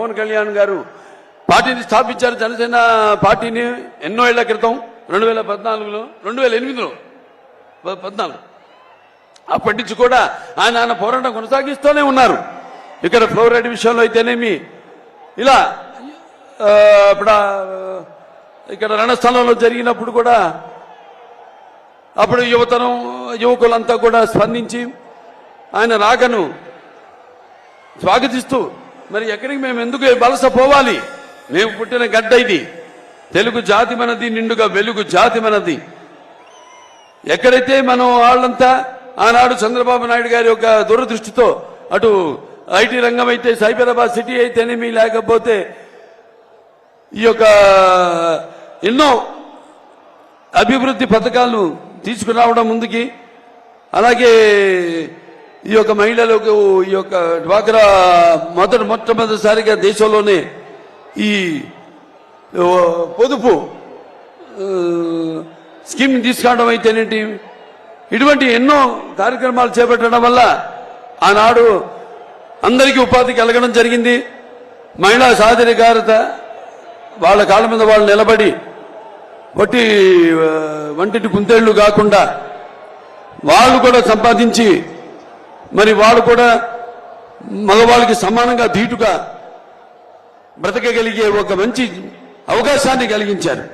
పవన్ కళ్యాణ్ గారు పార్టీని స్థాపించారు జనసేన పార్టీని ఎన్నో ఏళ్ళ క్రితం రెండు వేల పద్నాలుగులో రెండు వేల ఎనిమిదిలో పద్నాలుగు. అప్పటి నుంచి కూడా ఆయన ఆయన పోరాటం కొనసాగిస్తూనే ఉన్నారు. ఇక్కడ ఫ్లోరైడ్ విషయంలో అయితేనేమి ఇలా ఇప్పుడు ఇక్కడ రణస్థలంలో జరిగినప్పుడు కూడా అప్పుడు యువతనం యువకులంతా కూడా స్పందించి ఆయన రాకను స్వాగతిస్తూ మరి ఎక్కడికి మేము ఎందుకు వలస పోవాలి? మేము పుట్టిన గడ్డ ఇది. తెలుగు జాతి మనది నిండుగా వెలుగు జాతి మనది. ఎక్కడైతే మనం వాళ్ళంతా ఆనాడు చంద్రబాబు నాయుడు గారి యొక్క దూరదృష్టితో అటు ఐటీ రంగం అయితే సైబరాబాద్ సిటీ అయితేనేమి లేకపోతే ఈ యొక్క ఎన్నో అభివృద్ధి పథకాలను తీసుకురావడం ముందుకి అలాగే ఈ యొక్క మహిళలకు ఈ యొక్క డ్వాక్రా మొదటి మొట్టమొదటిసారిగా దేశంలోనే ఈ పొదుపు స్కీమ్ తీసుకురావడం అయితేనేంటి? ఇటువంటి ఎన్నో కార్యక్రమాలు చేపట్టడం వల్ల ఆనాడు అందరికీ ఉపాధి కలగడం జరిగింది. మహిళా సాధికారత వాళ్ళ కాళ్ళ మీద వాళ్ళు నిలబడి వట్టి వంటిటి కుందేళ్ళు కాకుండా వాళ్ళు కూడా సంపాదించి మరి వాళ్ళు కూడా మగవాళ్ళకి సమానంగా ధీటుగా బ్రతకగలిగే ఒక మంచి అవకాశాన్ని కలిగించారు.